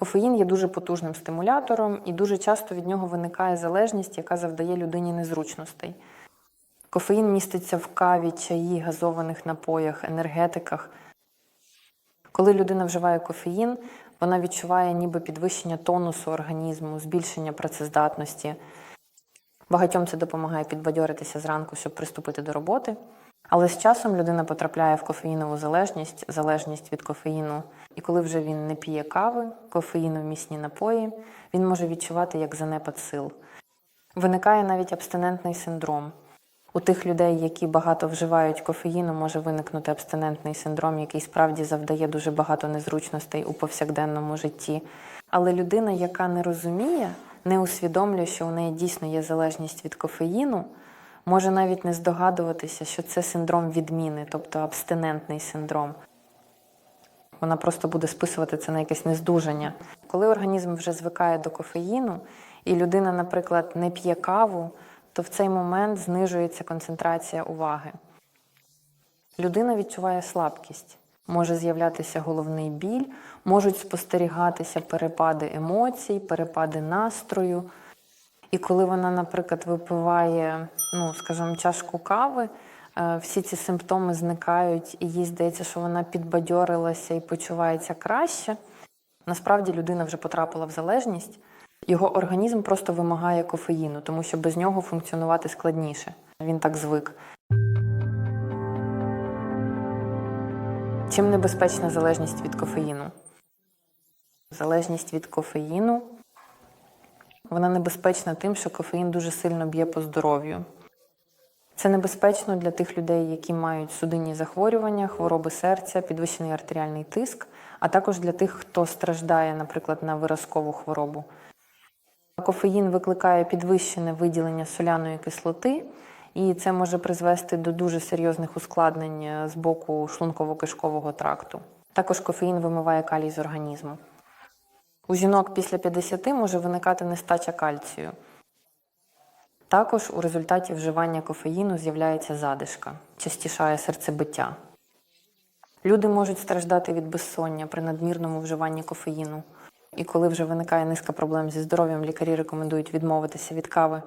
Кофеїн є дуже потужним стимулятором, і дуже часто від нього виникає залежність, яка завдає людині незручностей. Кофеїн міститься в каві, чаї, газованих напоях, енергетиках. Коли людина вживає кофеїн, вона відчуває ніби підвищення тонусу організму, збільшення працездатності. Багатьом це допомагає підбадьоритися зранку, щоб приступити до роботи. Але з часом людина потрапляє в кофеїнову залежність, залежність від кофеїну. І коли вже він не п'є кави, кофеїновмісні напої, він може відчувати як занепад сил. Виникає навіть абстинентний синдром. У тих людей, які багато вживають кофеїну, може виникнути абстинентний синдром, який справді завдає дуже багато незручностей у повсякденному житті. Але людина, яка не розуміє, не усвідомлює, що у неї дійсно є залежність від кофеїну, може навіть не здогадуватися, що це синдром відміни, тобто абстинентний синдром. Вона просто буде списувати це на якесь нездужання. Коли організм вже звикає до кофеїну, і людина, наприклад, не п'є каву, то в цей момент знижується концентрація уваги. Людина відчуває слабкість, може з'являтися головний біль, можуть спостерігатися перепади емоцій, перепади настрою. І коли вона, наприклад, випиває, ну, скажімо, чашку кави, е, всі ці симптоми зникають, і їй здається, що вона підбадьорилася і почувається краще. Насправді людина вже потрапила в залежність, його організм просто вимагає кофеїну, тому що без нього функціонувати складніше. Він так звик. Чим небезпечна залежність від кофеїну? Залежність від кофеїну вона небезпечна тим, що кофеїн дуже сильно б'є по здоров'ю. Це небезпечно для тих людей, які мають судинні захворювання, хвороби серця, підвищений артеріальний тиск, а також для тих, хто страждає, наприклад, на виразкову хворобу. Кофеїн викликає підвищене виділення соляної кислоти, і це може призвести до дуже серйозних ускладнень з боку шлунково-кишкового тракту. Також кофеїн вимиває калій з організму. У жінок після 50 може виникати нестача кальцію. Також у результаті вживання кофеїну з'являється задишка, частішає серцебиття. Люди можуть страждати від безсоння при надмірному вживанні кофеїну. І коли вже виникає низка проблем зі здоров'ям, лікарі рекомендують відмовитися від кави.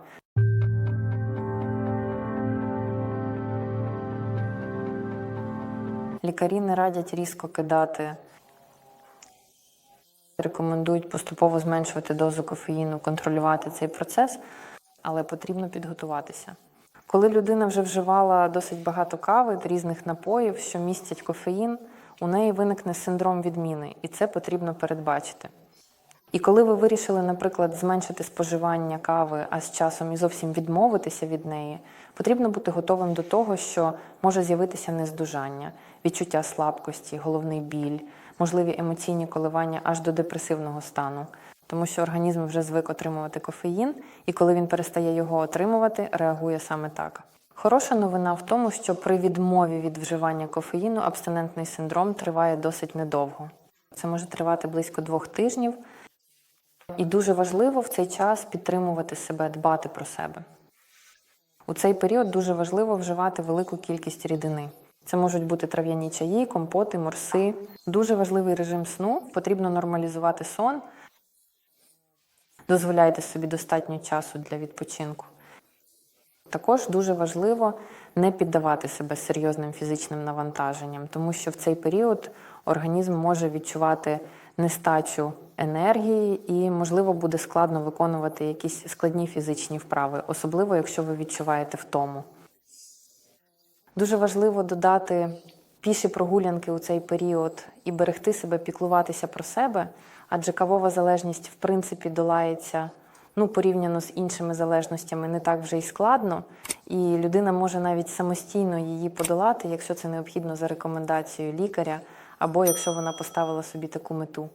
Лікарі не радять різко кидати. Рекомендують поступово зменшувати дозу кофеїну, контролювати цей процес, але потрібно підготуватися. Коли людина вже вживала досить багато кави, різних напоїв, що містять кофеїн, у неї виникне синдром відміни, і це потрібно передбачити. І коли ви вирішили, наприклад, зменшити споживання кави, а з часом і зовсім відмовитися від неї, потрібно бути готовим до того, що може з'явитися нездужання, відчуття слабкості, головний біль, можливі емоційні коливання аж до депресивного стану. Тому що організм вже звик отримувати кофеїн, і коли він перестає його отримувати, реагує саме так. Хороша новина в тому, що при відмові від вживання кофеїну абстинентний синдром триває досить недовго. Це може тривати близько двох тижнів. І дуже важливо в цей час підтримувати себе, дбати про себе. У цей період дуже важливо вживати велику кількість рідини. Це можуть бути трав'яні чаї, компоти, морси. Дуже важливий режим сну. Потрібно нормалізувати сон. Дозволяйте собі достатньо часу для відпочинку. Також дуже важливо не піддавати себе серйозним фізичним навантаженням, тому що в цей період організм може відчувати нестачу енергії і, можливо, буде складно виконувати якісь складні фізичні вправи, особливо якщо ви відчуваєте втому. Дуже важливо додати піші прогулянки у цей період і берегти себе, піклуватися про себе, адже кавова залежність, в принципі, долається ну, порівняно з іншими залежностями не так вже й складно, і людина може навіть самостійно її подолати, якщо це необхідно за рекомендацією лікаря, або якщо вона поставила собі таку мету.